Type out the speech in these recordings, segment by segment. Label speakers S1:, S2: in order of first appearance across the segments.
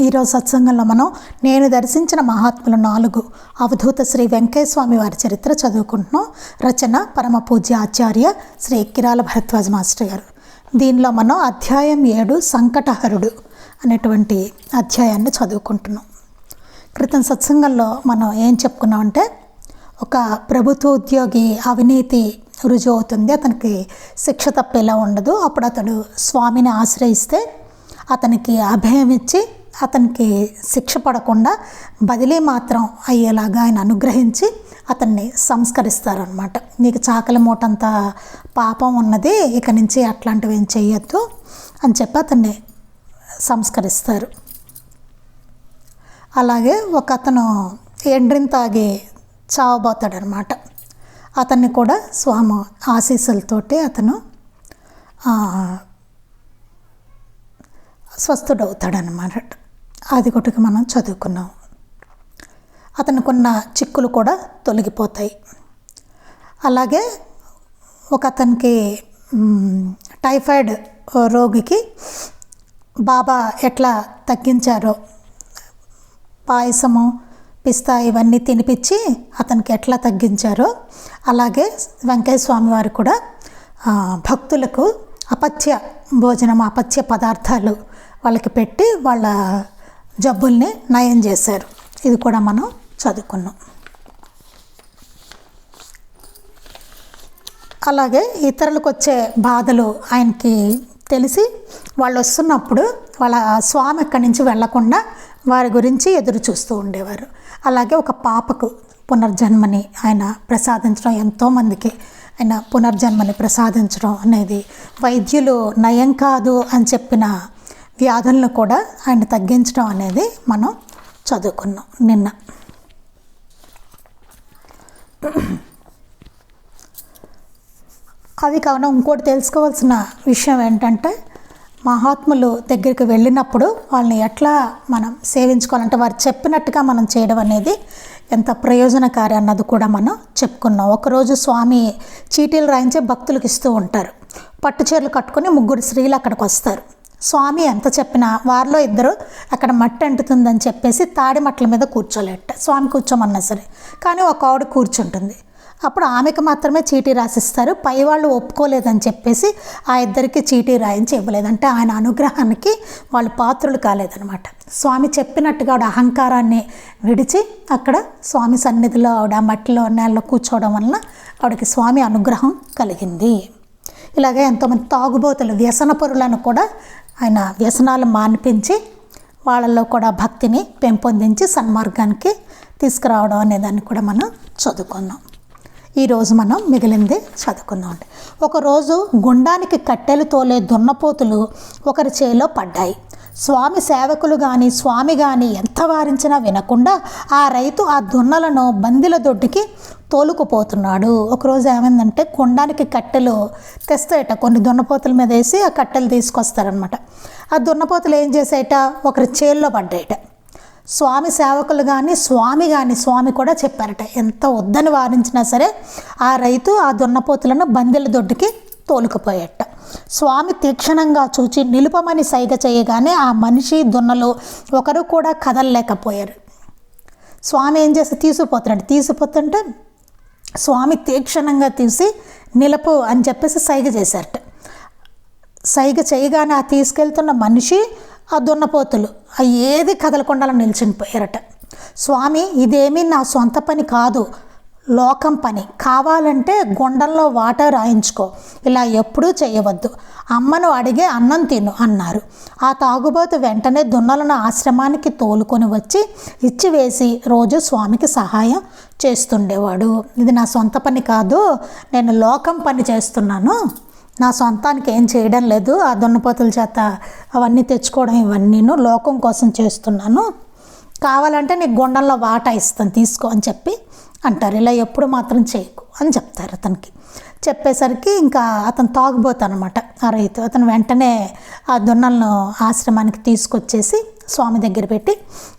S1: ఈరోజు సత్సంగంలో మనం నేను దర్శించిన మహాత్ములు నాలుగు అవధూత శ్రీ వెంకయ్య స్వామి వారి చరిత్ర చదువుకుంటున్నాం. రచన పరమ పూజ్య ఆచార్య శ్రీ కిరాల భరద్వాజ్ మాస్టర్ గారు. దీనిలో మనం అధ్యాయం ఏడు సంకటహరుడు అనేటువంటి అధ్యాయాన్ని చదువుకుంటున్నాం. క్రితం సత్సంగంలో మనం ఏం చెప్పుకున్నామంటే ఒక ప్రభుత్వ ఉద్యోగి అవినీతి రుజువు అవుతుంది అతనికి శిక్ష తప్పేలా ఉండదు. అప్పుడు అతడు స్వామిని ఆశ్రయిస్తే అతనికి అభయం ఇచ్చి అతనికి శిక్ష పడకుండా బదిలీ మాత్రం అయ్యేలాగా ఆయన అనుగ్రహించి అతన్ని సంస్కరిస్తారనమాట నీకు చాకలి మూటంత పాపం ఉన్నది ఇక నుంచి అట్లాంటివి ఏం చేయొద్దు అని చెప్పి అతన్ని సంస్కరిస్తారు. అలాగే ఒక అతను ఎండ్రిని తాగి చావబోతాడనమాట అతన్ని కూడా స్వామి ఆశీస్సులతోటి అతను స్వస్థుడవుతాడనమాట అది కొట్టుకు మనం చదువుకున్నాం. అతనికున్న చిక్కులు కూడా తొలగిపోతాయి. అలాగే ఒక అతనికి టైఫాయిడ్ రోగికి బాబా ఎట్లా తగ్గించారో పాయసము పిస్తా ఇవన్నీ తినిపించి అతనికి ఎట్లా తగ్గించారో అలాగే వెంకయ్య స్వామి వారు కూడా భక్తులకు అపత్య భోజనం అపత్య పదార్థాలు వాళ్ళకి పెట్టి వాళ్ళ జబ్బుల్ని నయం చేశారు. ఇది కూడా మనం చదువుకున్నాం. అలాగే ఇతరులకు వచ్చే బాధలు ఆయనకి తెలిసి వాళ్ళు వస్తున్నప్పుడు వాళ్ళ స్వామి ఎక్కడి నుంచి వెళ్ళకుండా వారి గురించి ఎదురు చూస్తూ ఉండేవారు. అలాగే ఒక పాపకు పునర్జన్మని ఆయన ప్రసాదించడం ఎంతోమందికి ఆయన పునర్జన్మని ప్రసాదించడం అనేది వైద్యులు నయం కాదు అని చెప్పిన వ్యాధులను కూడా ఆయన తగ్గించడం అనేది మనం చదువుకున్నాం నిన్న. అది కావున ఇంకోటి తెలుసుకోవాల్సిన విషయం ఏంటంటే మహాత్ములు దగ్గరికి వెళ్ళినప్పుడు వాళ్ళని ఎట్లా మనం సేవించుకోవాలంటే వారు చెప్పినట్టుగా మనం చేయడం అనేది ఎంత ప్రయోజనకారి అన్నది కూడా మనం చెప్పుకున్నాం. ఒకరోజు స్వామి చీటీలు రాయించే భక్తులకు ఇస్తూ ఉంటారు. పట్టు చీరలు కట్టుకొని ముగ్గురు స్త్రీలు అక్కడికి వస్తారు. స్వామి ఎంత చెప్పినా వారిలో ఇద్దరు అక్కడ మట్టి అంటుతుందని చెప్పేసి తాడి మట్టల మీద కూర్చోలేట. స్వామి కూర్చోమన్నా సరే. కానీ ఒక ఆవిడ కూర్చుంటుంది. అప్పుడు ఆమెకు మాత్రమే చీటీ రాసిస్తారు. పై వాళ్ళు ఒప్పుకోలేదని చెప్పేసి ఆ ఇద్దరికి చీటీ రాయించి ఇవ్వలేదు. అంటే ఆయన అనుగ్రహానికి వాళ్ళు పాత్రులు కాలేదనమాట స్వామి చెప్పినట్టుగా ఆవిడ అహంకారాన్ని విడిచి అక్కడ స్వామి సన్నిధిలో ఆవిడ మట్టిలో నేలలో కూర్చోవడం వలన ఆవిడకి స్వామి అనుగ్రహం కలిగింది. ఇలాగే ఎంతోమంది తాగుబోతులు వ్యసన పరులను కూడా ఆయన వ్యసనాలు మాన్పించి వాళ్ళల్లో కూడా భక్తిని పెంపొందించి సన్మార్గానికి తీసుకురావడం అనేదాన్ని కూడా మనం చదువుకున్నాం. ఈరోజు మనం మిగిలింది చదువుకుందాం ఒకరోజు గుండానికి కట్టెలు తోలే దున్నపోతులు ఒకరి చేలో పడ్డాయి. స్వామి సేవకులు కానీ స్వామి కానీ ఎంత వారించినా వినకుండా ఆ రైతు ఆ దున్నలను బందిల దొడ్డికి తోలుకుపోతున్నాడు. ఒకరోజు ఏమైందంటే కొండానికి కట్టెలు తెస్తాయట. కొన్ని దున్నపోతుల మీద వేసి ఆ కట్టెలు తీసుకొస్తారనమాట ఆ దున్నపోతులు ఏం చేసాయట ఒకరి చేల్లో పడ్డాయట. స్వామి సేవకులు కానీ స్వామి కానీ స్వామి కూడా చెప్పారట. ఎంత వద్దని వారించినా సరే ఆ రైతు ఆ దున్నపోతులను బందెల దొడ్డుకి తోలుకుపోయేట స్వామి తీక్షణంగా చూచి నిలుపమని సైగ చేయగానే ఆ మనిషి దున్నలు ఒకరు కూడా కదలలేకపోయారు. స్వామి ఏం చేస్తే తీసుకుపోతున్నాడు తీసుకుపోతుంటే స్వామి తీక్షణంగా తీసి నిలపు అని చెప్పేసి సైగ చేశారట. సైగ చేయగానే ఆ తీసుకెళ్తున్న మనిషి ఆ దున్నపోతులు ఆ ఏది కదలకుండా నిలిచిపోయారట స్వామి ఇదేమీ నా సొంత పని కాదు లోకం పని. కావాలంటే గుండంలో వాటర్ రాయించుకో ఇలా ఎప్పుడూ చేయవద్దు. అమ్మను అడిగే అన్నం తిను అన్నారు. ఆ తాగుబోతు వెంటనే దున్నలను ఆశ్రమానికి తోలుకొని వచ్చి ఇచ్చివేసి రోజు స్వామికి సహాయం చేస్తుండేవాడు. ఇది నా సొంత పని కాదు నేను లోకం పని చేస్తున్నాను. నా సొంతానికి ఏం చేయడం లేదు ఆ దున్నపోతుల చేత అవన్నీ తెచ్చుకోవడం ఇవన్నీను లోకం కోసం చేస్తున్నాను. కావాలంటే నీకు గుండంలో వాటా ఇస్తాను తీసుకో అని చెప్పి అంటారు. ఇలా ఎప్పుడు మాత్రం చేయకు అని చెప్తారు అతనికి. చెప్పేసరికి ఇంకా అతను తాగుబోతానమాట ఆ రైతు అతను వెంటనే ఆ దున్నలను ఆశ్రమానికి తీసుకొచ్చేసి స్వామి దగ్గర పెట్టి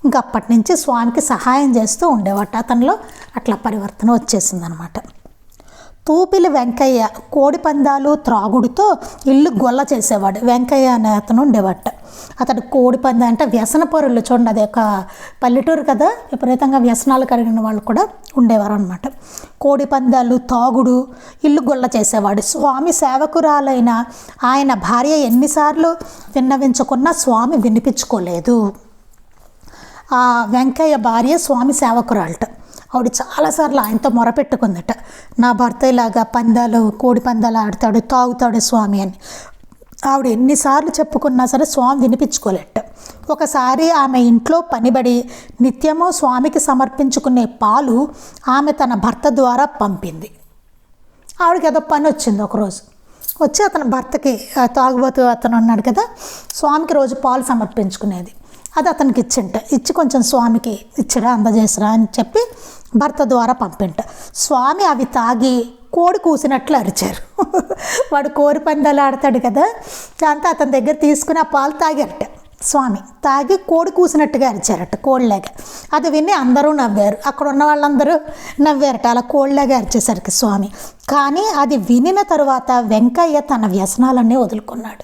S1: ఇంకా అప్పటి నుంచి స్వామికి సహాయం చేస్తూ ఉండేవాట. అతనిలో అట్లా పరివర్తన వచ్చేసింది అనమాట తూపిలి వెంకయ్య కోడి పందాలు త్రాగుడుతో ఇల్లు గొల్ల చేసేవాడు. వెంకయ్య అనే అతను ఉండేవాట. అతడు కోడి పందాలు అంటే వ్యసన పరులు చూడండి అది ఒక పల్లెటూరు కదా విపరీతంగా వ్యసనాలు కలిగిన వాళ్ళు కూడా ఉండేవారు అనమాట కోడి పందాలు తాగుడు ఇల్లు గొల్ల చేసేవాడు. స్వామి సేవకురాలైన ఆయన భార్య ఎన్నిసార్లు విన్నవించుకున్నా స్వామి వినిపించుకోలేదు. ఆ వెంకయ్య భార్య స్వామి సేవకురాలట. ఆవిడ చాలాసార్లు ఆయనతో మొరపెట్టుకుందట. నా భర్త ఇలాగా పందాలు కోడి పందాలు ఆడతాడు తాగుతాడు స్వామి అని. ఆవిడ ఎన్నిసార్లు చెప్పుకున్నా సరే స్వామి వినిపించుకోలేట. ఒకసారి ఆమె ఇంట్లో పనిబడి నిత్యము స్వామికి సమర్పించుకునే పాలు ఆమె తన భర్త ద్వారా పంపింది. ఆవిడకి ఏదో పని వచ్చింది ఒకరోజు. వచ్చి అతని భర్తకి తాగుబోతూ అతను ఉన్నాడు కదా స్వామికి రోజు పాలు సమర్పించుకునేది. అది అతనికి ఇచ్చింట. ఇచ్చి కొంచెం స్వామికి ఇచ్చిరా అందజేసిరా అని చెప్పి భర్త ద్వారా పంపింట. స్వామి అవి తాగి కోడి కూసినట్లు అరిచారు. వాడు కోరి పందాలు ఆడతాడు కదా దాంతో అతని దగ్గర తీసుకుని ఆ పాలు తాగారట. స్వామి తాగి కోడి కూసినట్టుగా అరిచారట కోళ్ళగా అది విని అందరూ నవ్వారు. అక్కడ ఉన్న వాళ్ళందరూ నవ్వారట అలా కోళ్ళలాగా అరిచేసరికి స్వామి. కానీ అది వినిన తరువాత వెంకయ్య తన వ్యసనాలన్నీ వదులుకున్నాడు.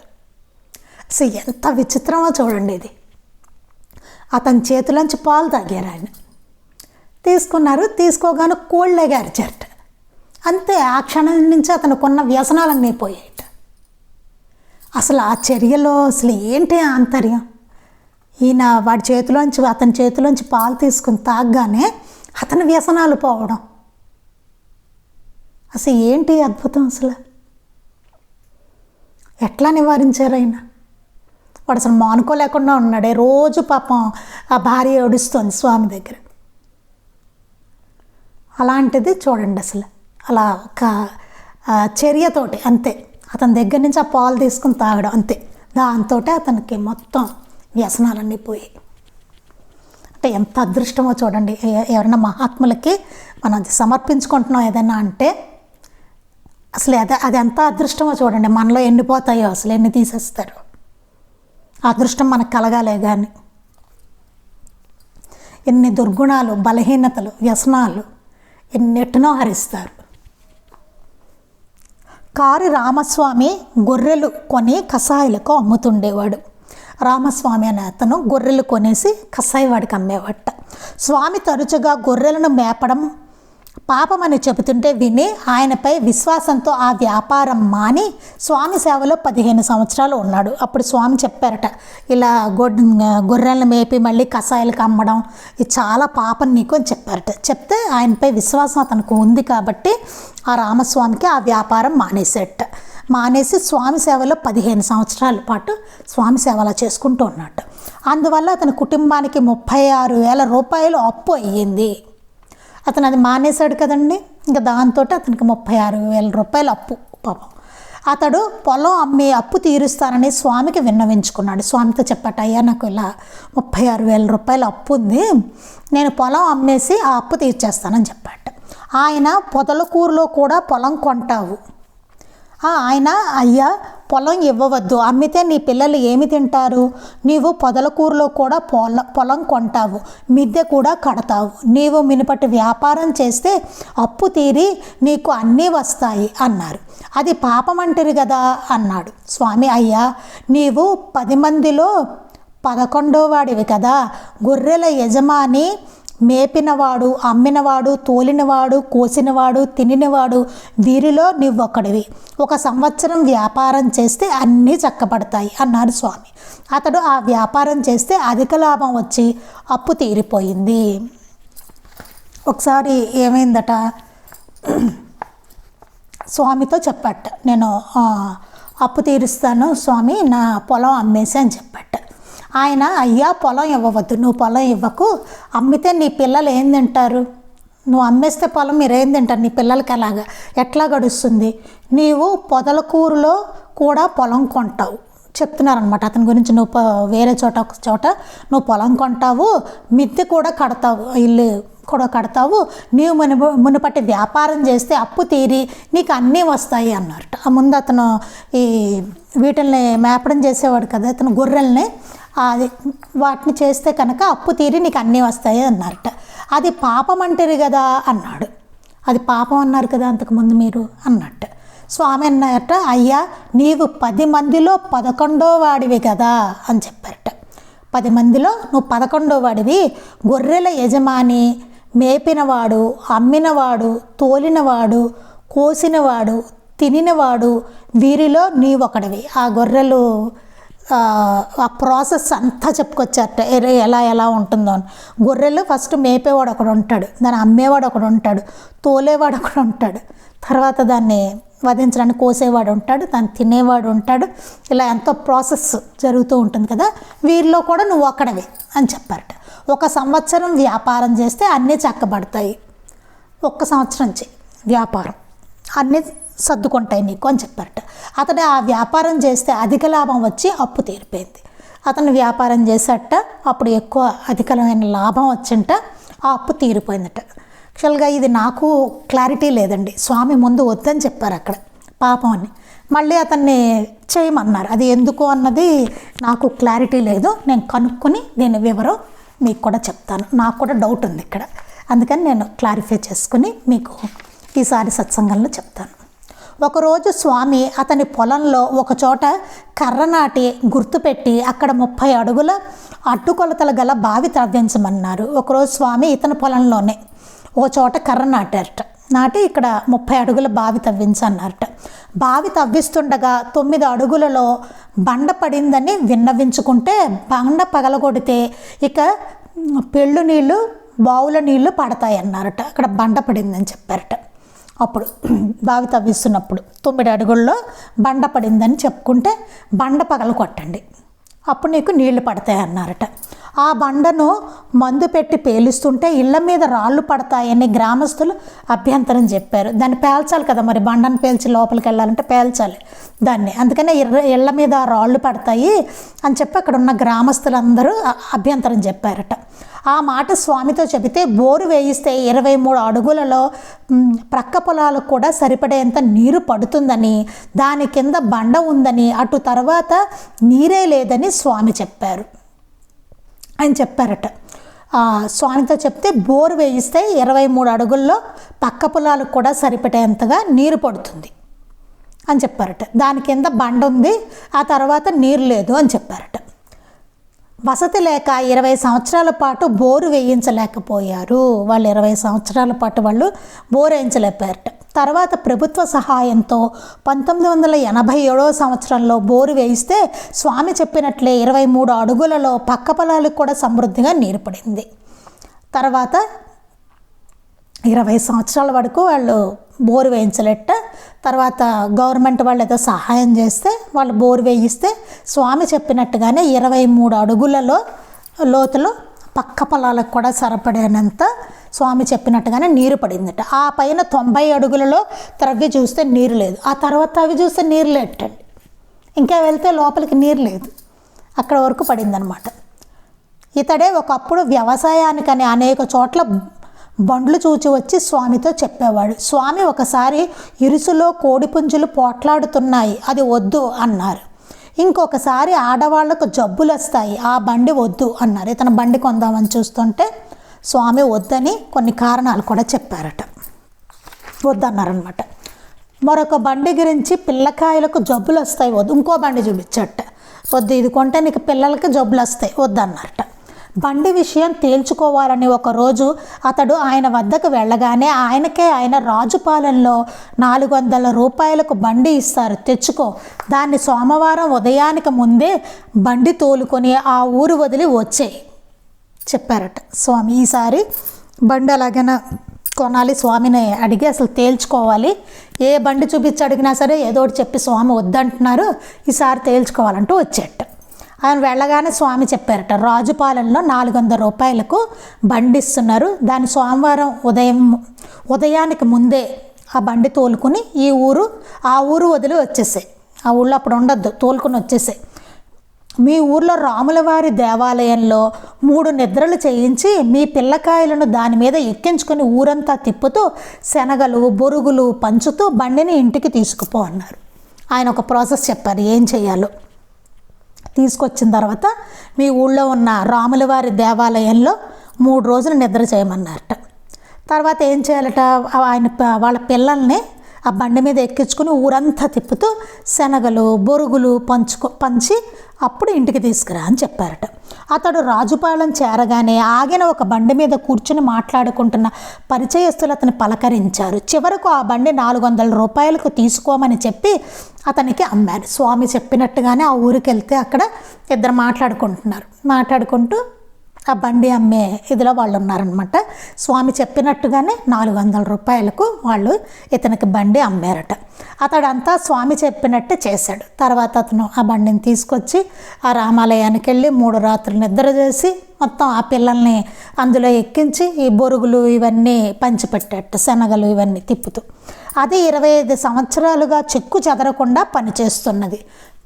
S1: అసలు ఎంత విచిత్రమో చూడండి ఇది. అతని చేతిలోంచి పాలు తాగారు ఆయన. తీసుకున్నారు తీసుకోగానే కోళ్ళలాగా అరిచారట అంతే ఆ క్షణం నుంచి అతనుకున్న వ్యసనాలన్నీ పోయాయట. అసలు ఆ చర్యలో అసలు ఏంటి ఆంతర్యం ఈయన వాడి చేతిలోంచి అతని చేతిలోంచి పాలు తీసుకుని తాగగానే అతని వ్యసనాలు పోవడం. అసలు ఏంటి అద్భుతం అసలు? ఎట్లా నివారించారు ఆయన? వాడు అసలు మానుకోలేకుండా ఉన్నాడే. రోజు పాపం ఆ భార్య ఏడుస్తుంది స్వామి దగ్గర. అలాంటిది చూడండి అసలు. అలా ఒక చర్యతోటి అంతే. అతని దగ్గర నుంచి ఆ పాలు తీసుకుని తాగడం అంతే. దాంతో అతనికి మొత్తం వ్యసనాలన్నీ పోయాయి అంటే ఎంత అదృష్టమో చూడండి. ఎవరైనా మహాత్ములకి మనం సమర్పించుకుంటున్నాం ఏదైనా అంటే అసలు అది అది ఎంత అదృష్టమో చూడండి. మనలో ఎన్ని పోతాయో అసలు ఎన్ని తీసేస్తారు. అదృష్టం మనకు కలగాలే కానీ ఎన్ని దుర్గుణాలు బలహీనతలు వ్యసనాలు ఎన్నెట్టునో హరిస్తారు. కారి రామస్వామి గొర్రెలు కొని కషాయాలకు అమ్ముతుండేవాడు. రామస్వామి అనే అతను గొర్రెలు కొనేసి కషాయవాడికి అమ్మేవాట. స్వామి తరచుగా గొర్రెలను మేపడం పాపమని చెబుతుంటే విని ఆయనపై విశ్వాసంతో ఆ వ్యాపారం మాని స్వామి సేవలో పదిహేను సంవత్సరాలు ఉన్నాడు. అప్పుడు స్వామి చెప్పారట ఇలా గొడ్ గొర్రెలను మేపి మళ్ళీ కషాయాలకు అమ్మడం ఇది చాలా పాపం నీకు అని చెప్పారట. చెప్తే ఆయనపై విశ్వాసం అతనికి ఉంది కాబట్టి ఆ రామస్వామికి ఆ వ్యాపారం మానేసేట మానేసి స్వామి సేవలో పదిహేను సంవత్సరాల పాటు స్వామి సేవలా చేసుకుంటూ ఉన్నట్టు అందువల్ల అతని కుటుంబానికి ముప్పై ఆరు వేల రూపాయలు అప్పు అయ్యింది. అతను అది మానేశాడు కదండి. ఇంకా దాంతో అతనికి ముప్పై ఆరు వేల రూపాయలు అప్పు పాపం. అతడు పొలం అమ్మి అప్పు తీరుస్తానని స్వామికి విన్నవించుకున్నాడు. స్వామితో చెప్పట అయ్యా నాకు ఇలా ముప్పై ఆరు వేల రూపాయలు అప్పు ఉంది. నేను పొలం అమ్మేసి ఆ అప్పు తీర్చేస్తానని చెప్పాట. ఆయన పొదలకూరులో కూడా పొలం కొంటావు. ఆయన అయ్యా పొలం ఇవ్వవద్దు. అమ్మితే నీ పిల్లలు ఏమి తింటారు? నీవు పొదలకూరులో కూడా పొల పొలం కొంటావు. మిద్దె కూడా కడతావు. నీవు మినపటి వ్యాపారం చేస్తే అప్పు తీరి నీకు అన్నీ వస్తాయి అన్నారు. అది పాపం అంటారు కదా అన్నాడు. స్వామి అయ్యా నీవు పది మందిలో పదకొండో వాడివి కదా. గొర్రెల యజమాని మేపినవాడు అమ్మినవాడు తోలినవాడు కోసినవాడు తినినవాడు వీరిలో నువ్వొక్కడివి. ఒక సంవత్సరం వ్యాపారం చేస్తే అన్నీ చక్కబడతాయి అన్నారు స్వామి. అతడు ఆ వ్యాపారం చేస్తే అధిక లాభం వచ్చి అప్పు తీరిపోయింది. ఒకసారి ఏమైందట? స్వామితో చెప్పట. నేను అప్పు తీరుస్తాను స్వామి నా పొలం అమ్మేసి అని చెప్పట. ఆయన అయ్యా పొలం ఇవ్వవద్దు నువ్వు పొలం ఇవ్వకు అమ్మితే నీ పిల్లలు ఏం తింటారు? నువ్వు అమ్మేస్తే పొలం మీరు ఏం తింటారు? నీ పిల్లలకి ఎలాగా? ఎట్లా గడుస్తుంది? నీవు పొదలకూరులో కూడా పొలం కొంటావు. చెప్తున్నారనమాట అతని గురించి నువ్వు వేరే చోట ఒక చోట నువ్వు పొలం కొంటావు మిద్దె కూడా కడతావు ఇల్లు కూడా కడతావు నీవు మును మునుపటి వ్యాపారం చేస్తే అప్పు తీరి నీకు అన్నీ వస్తాయి అన్నారట. ముందు అతను ఈ వీటిల్ని మేపడం చేసేవాడు కదా అతను గొర్రెల్ని అది వాటిని చేస్తే కనుక అప్పు తీరి నీకు అన్నీ వస్తాయి అన్నారట అది పాపం అంటారు కదా అన్నాడు. అది పాపం అన్నారు కదా అంతకుముందు మీరు అన్నట్టు. స్వామి అన్నట అయ్యా నీవు పది మందిలో పదకొండో వాడివి కదా అని చెప్పారట. పది మందిలో నువ్వు పదకొండో వాడివి. గొర్రెల యజమాని మేపినవాడు అమ్మినవాడు తోలినవాడు కోసినవాడు తినినవాడు వీరిలో నీవొకడివి. ఆ గొర్రెలు ఆ, ప్రాసెస్ అంతా చెప్పుకొచ్చారట. ఎరే ఎలా ఎలా ఉంటుందో అని. గొర్రెలు ఫస్ట్ మేపేవాడు ఒకడు ఉంటాడు. దాన్ని అమ్మేవాడు ఒకడు ఉంటాడు. తోలేవాడు ఒకడు ఉంటాడు. తర్వాత దాన్ని వధించడానికి కోసేవాడు ఉంటాడు. దాన్ని తినేవాడు ఉంటాడు. ఇలా ఎంతో ప్రాసెస్ జరుగుతూ ఉంటుంది కదా. వీరిలో కూడా నువ్వు ఒకడవి అని చెప్పారట. ఒక సంవత్సరం వ్యాపారం చేస్తే అన్నీ చక్కబడతాయి. ఒక్క సంవత్సరం చేయి వ్యాపారం. అన్నీ సర్దుకుంటాయి నీకు అని చెప్పారట. అతడు ఆ వ్యాపారం చేస్తే అధిక లాభం వచ్చి అప్పు తీరిపోయింది. అతను వ్యాపారం చేసేట అప్పుడు ఎక్కువ అధికమైన లాభం వచ్చింట ఆ అప్పు తీరిపోయిందట. యాక్చువల్గా ఇది నాకు క్లారిటీ లేదండి. స్వామి ముందు వద్దని చెప్పారు అక్కడ పాపం అని. మళ్ళీ అతన్ని చేయమన్నారు. అది ఎందుకు అన్నది నాకు క్లారిటీ లేదు. నేను కనుక్కొని దీని వివరం మీకు కూడా చెప్తాను. నాకు కూడా డౌట్ ఉంది ఇక్కడ. అందుకని నేను క్లారిఫై చేసుకుని మీకు ఈసారి సత్సంగంలో చెప్తాను. ఒకరోజు స్వామి అతని పొలంలో ఒకచోట కర్ర నాటి గుర్తుపెట్టి అక్కడ ముప్పై అడుగుల అడ్డుకొలతలు గల బావి తవ్వించమన్నారు. ఒకరోజు స్వామి ఇతని పొలంలోనే ఓ చోట కర్ర నాటారట. నాటి ఇక్కడ ముప్పై అడుగుల బావి తవ్వించన్నారట. బావి తవ్విస్తుండగా తొమ్మిది అడుగులలో బండ పడిందని విన్నవించుకుంటే బండ పగలగొడితే ఇక పెళ్ళు నీళ్ళు బావుల నీళ్ళు పడతాయి అన్నారట అక్కడ బండ పడిందని చెప్పారట. అప్పుడు బావి తవ్విస్తున్నప్పుడు తొమ్మిది అడుగుల్లో బండ పడిందని చెప్పుకుంటే బండ పగల కొట్టండి. అప్పుడు నీకు నీళ్ళు పడతాయి అన్నారట ఆ బండను మందు పెట్టి పేలుస్తుంటే ఇళ్ళ మీద రాళ్ళు పడతాయని గ్రామస్తులు అభ్యంతరం చెప్పారు. దాన్ని పేల్చాలి కదా మరి? బండను పేల్చి లోపలికి వెళ్ళాలంటే పేల్చాలి దాన్ని. అందుకనే ఇర్ర ఇళ్ళ మీద రాళ్ళు పడతాయి అని చెప్పి అక్కడ ఉన్న గ్రామస్తులందరూ అభ్యంతరం చెప్పారట. ఆ మాట స్వామితో చెబితే బోరు వేయిస్తే ఇరవై మూడు అడుగులలో ప్రక్క పొలాలకు కూడా సరిపడేంత నీరు పడుతుందని దాని కింద బండ ఉందని అటు తర్వాత నీరే లేదని స్వామి చెప్పారు. అని చెప్పారట. స్వామితో చెప్తే బోరు వేయిస్తే ఇరవై మూడు అడుగుల్లో పక్క పొలాలకు కూడా సరిపడేంతగా నీరు పడుతుంది అని చెప్పారట. దాని కింద బండ ఉంది ఆ తర్వాత నీరు లేదు అని చెప్పారట. వసతి లేక ఇరవై సంవత్సరాల పాటు బోరు వేయించలేకపోయారు. వాళ్ళు ఇరవై సంవత్సరాల పాటు వాళ్ళు బోరు వేయించలేపారట. తర్వాత ప్రభుత్వ సహాయంతో పంతొమ్మిది వందల ఎనభై ఏడవ సంవత్సరంలో బోరు వేయిస్తే స్వామి చెప్పినట్లే ఇరవై మూడు అడుగులలో పక్క పొలాలకు కూడా సమృద్ధిగా నీరు పడింది. తర్వాత ఇరవై సంవత్సరాల వరకు వాళ్ళు బోరు వేయించలేట. తర్వాత గవర్నమెంట్ వాళ్ళు ఏదో సహాయం చేస్తే వాళ్ళు బోరు వేయిస్తే స్వామి చెప్పినట్టుగానే ఇరవై మూడు అడుగులలో లోతులో పక్క పొలాలకు కూడా సరిపడేనంత స్వామి చెప్పినట్టుగానే నీరు పడిందట. ఆ పైన తొంభై అడుగులలో త్రవ్వి చూస్తే నీరు లేదు. ఆ తర్వాత అవి చూస్తే నీరు లేటండి. ఇంకా వెళ్తే లోపలికి నీరు లేదు. అక్కడ వరకు పడిందనమాట ఇతడే ఒకప్పుడు వ్యవసాయానికని అనేక చోట్ల బండ్లు చూచి వచ్చి స్వామితో చెప్పేవాడు స్వామి ఒకసారి ఇరుసులో కోడిపుంజులు పోట్లాడుతున్నాయి అది వద్దు అన్నారు. ఇంకొకసారి ఆడవాళ్ళకు జబ్బులు వస్తాయి ఆ బండి వద్దు అన్నారు. ఇతను బండి కొందామని చూస్తుంటే స్వామి వద్దని కొన్ని కారణాలు కూడా చెప్పారట. వద్దన్నారనమాట మరొక బండి గురించి పిల్లకాయలకు జబ్బులు వస్తాయి వద్దు ఇంకో బండి చూపించట. వద్దు ఇది కొంటే నీకు పిల్లలకి జబ్బులు వస్తాయి వద్దన్నారట. బండి విషయం తేల్చుకోవాలని ఒకరోజు అతడు ఆయన వద్దకు వెళ్ళగానే ఆయనకే ఆయన రాజుపాలెంలో నాలుగు వందల రూపాయలకు బండి ఇస్తారు. తెచ్చుకో. దాన్ని సోమవారం ఉదయానికి ముందే బండి తోలుకొని ఆ ఊరు వదిలి వచ్చేయి చెప్పారట. స్వామి ఈసారి బండి అలాగైనా కొనాలి? స్వామిని అడిగి అసలు తేల్చుకోవాలి. ఏ బండి చూపించి అడిగినా సరే ఏదో ఒకటి చెప్పి స్వామి వద్దంటున్నారు. ఈసారి తేల్చుకోవాలంటూ వచ్చేట. ఆయన వెళ్ళగానే స్వామి చెప్పారట రాజుపాలెంలో నాలుగు వందల రూపాయలకు బండి ఇస్తున్నారు దాని సోమవారం ఉదయం ఉదయానికి ముందే ఆ బండి తోలుకుని ఈ ఊరు ఆ ఊరు వదిలి వచ్చేసాయి. ఆ ఊళ్ళో అప్పుడు ఉండొద్దు తోలుకుని వచ్చేసాయి. మీ ఊర్లో రాములవారి దేవాలయంలో మూడు నిద్రలు చేయించి మీ పిల్లకాయలను దాని మీద ఎక్కించుకొని ఊరంతా తిప్పుతూ శనగలు బొరుగులు పంచుతూ బండిని ఇంటికి తీసుకుపో అన్నారు. ఆయన ఒక ప్రాసెస్ చెప్పారు ఏం చేయాలో? తీసుకొచ్చిన తర్వాత మీ ఊళ్ళో ఉన్న రాములవారి దేవాలయంలో మూడు రోజులు నిద్ర చేయమన్నారట. తర్వాత ఏం చేయాలట? ఆయన వాళ్ళ పిల్లల్ని ఆ బండి మీద ఎక్కించుకుని ఊరంతా తిప్పుతూ శనగలు బొరుగులు పంచుకో పంచి అప్పుడు ఇంటికి తీసుకురా అని చెప్పారట. అతడు రాజుపాలెం చేరగానే ఆగిన ఒక బండి మీద కూర్చుని మాట్లాడుకుంటున్న పరిచయస్తులు అతను పలకరించారు. చివరకు ఆ బండి నాలుగు వందల రూపాయలకు తీసుకోమని చెప్పి అతనికి అమ్మారు స్వామి చెప్పినట్టుగానే ఆ ఊరికి వెళ్తే అక్కడ ఇద్దరు మాట్లాడుకుంటున్నారు. మాట్లాడుకుంటూ ఆ బండి అమ్మే ఇదిలో వాళ్ళు ఉన్నారనమాట స్వామి చెప్పినట్టుగానే నాలుగు వందల రూపాయలకు వాళ్ళు ఇతనికి బండి అమ్మారట. అతడంతా స్వామి చెప్పినట్టు చేశాడు. తర్వాత అతను ఆ బండిని తీసుకొచ్చి ఆ రామాలయానికి వెళ్ళి మూడు రాత్రులు నిద్ర చేసి మొత్తం ఆ పిల్లల్ని అందులో ఎక్కించి ఈ బొరుగులు ఇవన్నీ పంచిపెట్టేట శనగలు ఇవన్నీ తిప్పుతూ. అది ఇరవై ఐదు సంవత్సరాలుగా చెక్కు చెదరకుండా పనిచేస్తున్నది.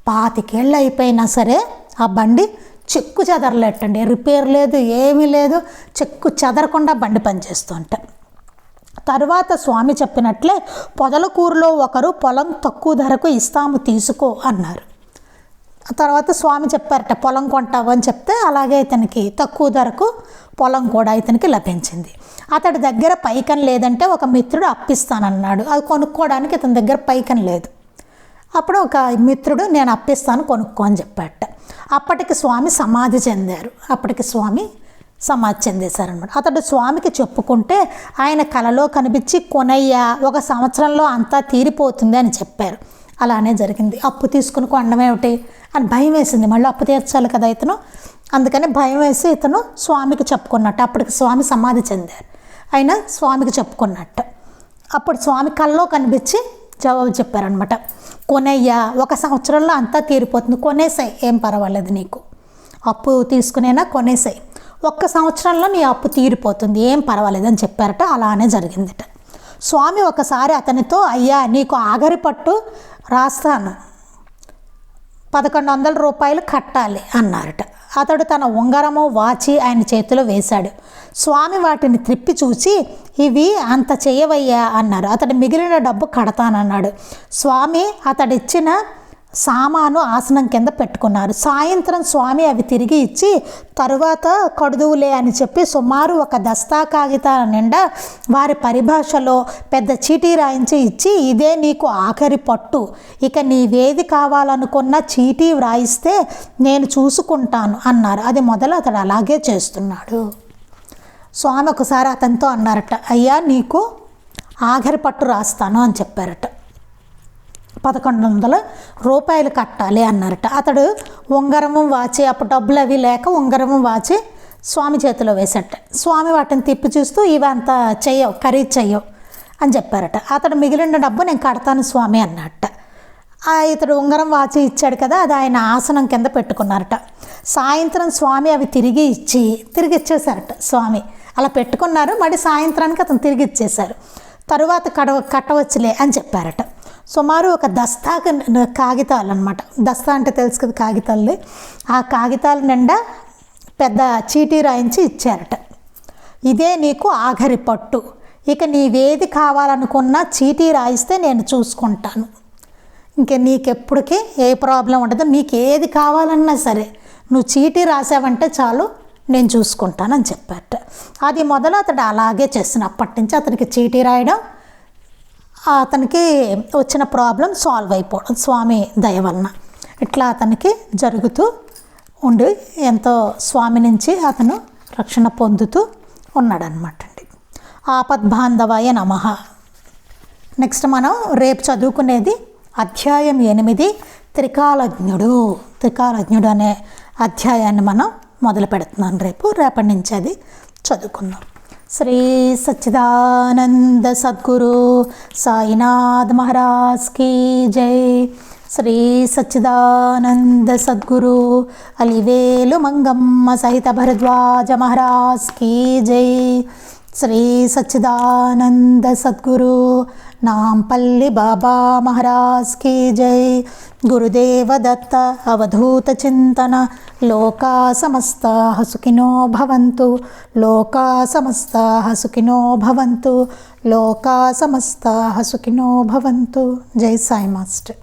S1: పాతికేళ్ళు అయిపోయినా సరే ఆ బండి చెక్కు చెదరలేటండి రిపేర్ లేదు ఏమీ లేదు. చెక్కు చెదరకుండా బండి పనిచేస్తూ ఉంటాం తర్వాత స్వామి చెప్పినట్లే పొదలకూరులో ఒకరు పొలం తక్కువ ధరకు ఇస్తాము తీసుకో అన్నారు. తర్వాత స్వామి చెప్పారట పొలం కొంటావు అని చెప్తే అలాగే ఇతనికి తక్కువ ధరకు పొలం కూడా ఇతనికి లభించింది. అతడి దగ్గర పైకం లేదంటే ఒక మిత్రుడు అప్పిస్తానన్నాడు. అది కొనుక్కోవడానికి ఇతని దగ్గర పైకం లేదు. అప్పుడు ఒక మిత్రుడు నేను అప్పిస్తాను కొనుక్కో అని చెప్పాట అప్పటికి స్వామి సమాధి చెందారు. అప్పటికి స్వామి సమాధి చెందేశారనమాట అతడు స్వామికి చెప్పుకుంటే ఆయన కలలో కనిపించి కొనయ్య ఒక సంవత్సరంలో అంతా తీరిపోతుంది అని చెప్పారు. అలానే జరిగింది. అప్పు తీసుకుని కొండమేమిటి అని భయం వేసింది. మళ్ళీ అప్పు తీర్చాలి కదా ఇతను? అందుకని భయం వేసి ఇతను స్వామికి చెప్పుకున్నట్టు అప్పటికి స్వామి సమాధి చెందారు. ఆయన స్వామికి చెప్పుకున్నట్టు. అప్పుడు స్వామి కల్లో కనిపించి జవాబు చెప్పారనమాట కొనయ్యా ఒక సంవత్సరంలో అంతా తీరిపోతుంది. కొనేసాయి. ఏం పర్వాలేదు నీకు. అప్పు తీసుకునేనా? కొనేసాయి. ఒక్క సంవత్సరంలో నీ అప్పు తీరిపోతుంది. ఏం పర్వాలేదు అని చెప్పారట. అలానే జరిగిందట. స్వామి ఒకసారి అతనితో అయ్యా నీకు ఆగరి పట్టు రాస్తాను. పదకొండు వందల రూపాయలు కట్టాలి అన్నారట. అతడు తన ఉంగరము వాచి ఆయన చేతిలో వేశాడు. స్వామి వాటిని త్రిప్పి చూసి ఇవి అంత చేయవయ్యా అన్నారు. అతడు మిగిలిన డబ్బు కడతానన్నాడు. స్వామి అతడిచ్చిన సామాను ఆసనం కింద పెట్టుకున్నారు. సాయంత్రం స్వామి అవి తిరిగి ఇచ్చి తరువాత కడుదువులే అని చెప్పి సుమారు ఒక దస్తా కాగితాల నిండా వారి పరిభాషలో పెద్ద చీటీ రాయించి ఇచ్చి ఇదే నీకు ఆఖరి పట్టు. ఇక నీవేది కావాలనుకున్న చీటీ వ్రాయిస్తే నేను చూసుకుంటాను అన్నారు. అది మొదలు అతడు అలాగే చేస్తున్నాడు. స్వామి ఒకసారి అతనితో అన్నారట అయ్యా నీకు ఆఖరి పట్టు రాస్తాను అని చెప్పారట. పదకొండు వందల రూపాయలు కట్టాలి అన్నారట. అతడు ఉంగరము వాచి అప్పుడు డబ్బులు అవి లేక ఉంగరము వాచి స్వామి చేతిలో వేసట స్వామి వాటిని తిప్పి చూస్తూ ఇవి అంత చెయ్యవు ఖరీదు చెయ్యవు అని చెప్పారట. అతడు మిగిలిన డబ్బు నేను కడతాను స్వామి అన్నట్ట ఇతడు ఉంగరం వాచి ఇచ్చాడు కదా అది ఆయన ఆసనం కింద పెట్టుకున్నారట. సాయంత్రం స్వామి అవి తిరిగి ఇచ్చి తిరిగి ఇచ్చేశారట స్వామి. అలా పెట్టుకున్నారు మళ్ళీ సాయంత్రానికి అతను తిరిగి ఇచ్చేశారు. తరువాత కడవ కట్టవచ్చులే అని చెప్పారట. సుమారు ఒక దస్తా కాగితాలు అనమాట దస్తా అంటే తెలుసు కదా కాగితాలు ఆ కాగితాల నిండా పెద్ద చీటీ రాయించి ఇచ్చారట. ఇదే నీకు ఆఖరి పట్టు. ఇక నీవేది కావాలనుకున్నా చీటీ రాయిస్తే నేను చూసుకుంటాను. ఇంక నీకెప్పటికీ ఏ ప్రాబ్లం ఉండదు. నీకు ఏది కావాలన్నా సరే నువ్వు చీటీ రాసావంటే చాలు నేను చూసుకుంటానని చెప్పారట. అది మొదలు అతడు అలాగే చేసిన. అప్పటి నుంచి అతనికి చీటీ రాయడం అతనికి వచ్చిన ప్రాబ్లం సాల్వ్ అయిపోవడం స్వామి దయ వలన. ఇట్లా అతనికి జరుగుతూ ఉండి ఎంతో స్వామి నుంచి అతను రక్షణ పొందుతూ ఉన్నాడనమాట అండి. ఆపద్బాంధవాయ నమః. నెక్స్ట్ మనం రేపు చదువుకునేది అధ్యాయం ఎనిమిది త్రికాలజ్ఞుడు. త్రికాలజ్ఞుడు అనే అధ్యాయాన్ని మనం మొదలు పెడుతున్నాం రేపు. రేపటి నుంచి అది చదువుకుందాం. శ్రీ సచ్చిదానంద సద్గురు సాయినాథ్ మహారాజ్ కీ జై శ్రీ సచ్చిదానంద సద్గురు అలివేలు మంగమ్మ సహిత భరద్వాజ మహారాజ్ కీ జై శ్రీ సచ్చిదానంద సద్గురు నాంపల్లి బాబా మహారాజ్ కీ జై గురుదేవ దత్త అవధూత చింతన లోకా సమస్త హసుకినో భవంతు లోకా సమస్త హసుకినో భవంతు లోకా సమస్త హసుకినో భవంతు జై సాయి మాస్టర్